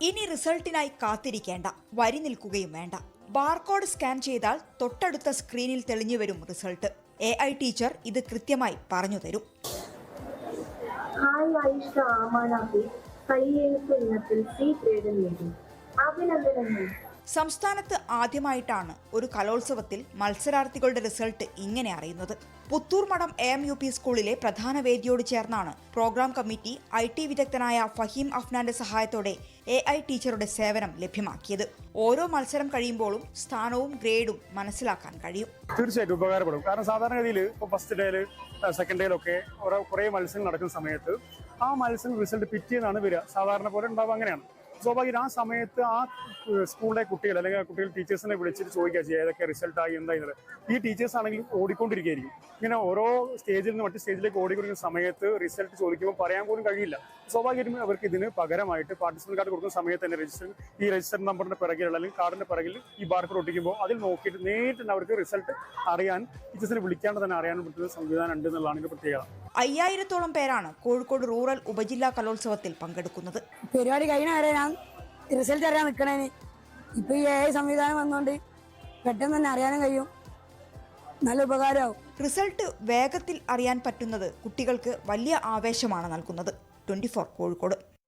ഇനി റിസൾട്ടിനായി കാത്തിരിക്കേണ്ട വരി നിൽക്കുകയും വേണ്ട. ബാർകോഡ് സ്കാൻ ചെയ്താൽ തൊട്ടടുത്ത സ്ക്രീനിൽ തെളിഞ്ഞു വരും റിസൾട്ട്. എ ഐ ടീച്ചർ ഇത് കൃത്യമായി പറഞ്ഞു തരും. ആയിഷ സി നേടി. അഭിനന്ദനങ്ങൾ. സംസ്ഥാനത്ത് ആദ്യമായിട്ടാണ് ഒരു കലോത്സവത്തിൽ മത്സരാർത്ഥികളുടെ റിസൾട്ട് ഇങ്ങനെ അറിയുന്നത്. പുത്തൂർ മഠം എ എം യു പി സ്കൂളിലെ പ്രധാന വേദിയോട് ചേർന്നാണ് പ്രോഗ്രാം കമ്മിറ്റി ഐ ടി വിദഗ്ധനായ ഫഹീം അഫ്നാന്റെ സഹായത്തോടെ എ ഐ ടീച്ചറുടെ സേവനം ലഭ്യമാക്കിയത്. ഓരോ മത്സരം കഴിയുമ്പോഴും സ്ഥാനവും ഗ്രേഡും മനസ്സിലാക്കാൻ കഴിയും. തീർച്ചയായിട്ടും ഉപകാരപ്പെടും. കാരണം സാധാരണഗതിയിൽ ഇപ്പോൾ ഫസ്റ്റ് ഡേയിൽ സെക്കൻഡ് ഡേയിലൊക്കെ കുറേ മത്സരങ്ങൾ നടക്കുന്ന സമയത്ത് ആ മത്സരം റിസൾട്ട് പിറ്റേന്നാണ് വരിക. സാധാരണ പോലെ ഉണ്ടാവുക അങ്ങനെയാണ്. സ്വാഭാവികം ആ സമയത്ത് ആ സ്കൂളിലെ കുട്ടികൾ അല്ലെങ്കിൽ ആ കുട്ടികൾ ടീച്ചേഴ്സിനെ വിളിച്ചിട്ട് ചോദിക്കുക ചെയ്യുക ഏതൊക്കെ റിസൾട്ടായി എന്താ എന്നുള്ളത് ഈ ടീച്ചേഴ്സ് ആണെങ്കിൽ ഓടിക്കൊണ്ടിരിക്കുകയായിരിക്കും. ഇങ്ങനെ ഓരോ സ്റ്റേജിൽ നിന്ന് മറ്റു സ്റ്റേജിലേക്ക് ഓടിക്കൊണ്ടിരിക്കുന്ന സമയത്ത് റിസൾട്ട് ചോദിക്കുമ്പോൾ പറയാൻ പോലും കഴിയില്ല. സ്വാഭാവികമായിട്ടും അവർക്ക് ഇതിന് പകരമായിട്ട് പാർട്ടിസിപ്പൻ കാർഡ് കൊടുക്കുന്ന സമയത്ത് തന്നെ രജിസ്റ്റർ ഈ രജിസ്റ്റർ നമ്പറിന്റെ പിറകിലുള്ള അല്ലെങ്കിൽ കാർഡിന്റെ പിറകിൽ ഈ ബാർക്കോഡ് ഒട്ടിക്കുമ്പോൾ അതിൽ നോക്കിയിട്ട് നേരിട്ട് അവർക്ക് റിസൾട്ട് അറിയാൻ ടീച്ചേഴ്സിനെ വിളിക്കാണ്ട് തന്നെ അറിയാൻ പറ്റുന്ന സംവിധാനം ഉണ്ട് എന്നുള്ളതാണ് ഇതിന്റെ പ്രത്യേകത. അയ്യായിരത്തോളം പേരാണ് കോഴിക്കോട് റൂറൽ ഉപജില്ലാ കലോത്സവത്തിൽ പങ്കെടുക്കുന്നത്. പരിപാടി കഴിഞ്ഞ വരെ ഞാൻ റിസൾട്ട് അറിയാൻ നിൽക്കണേന്. ഇപ്പൊ ഈ ഏ സംവിധാനം വന്നോണ്ട് പെട്ടെന്ന് തന്നെ അറിയാനും കഴിയും. നല്ല ഉപകാരമാവും റിസൾട്ട് വേഗത്തിൽ അറിയാൻ പറ്റുന്നത് കുട്ടികൾക്ക് വലിയ ആവേശമാണ് നൽകുന്നത്. ട്വന്റി കോഴിക്കോട്.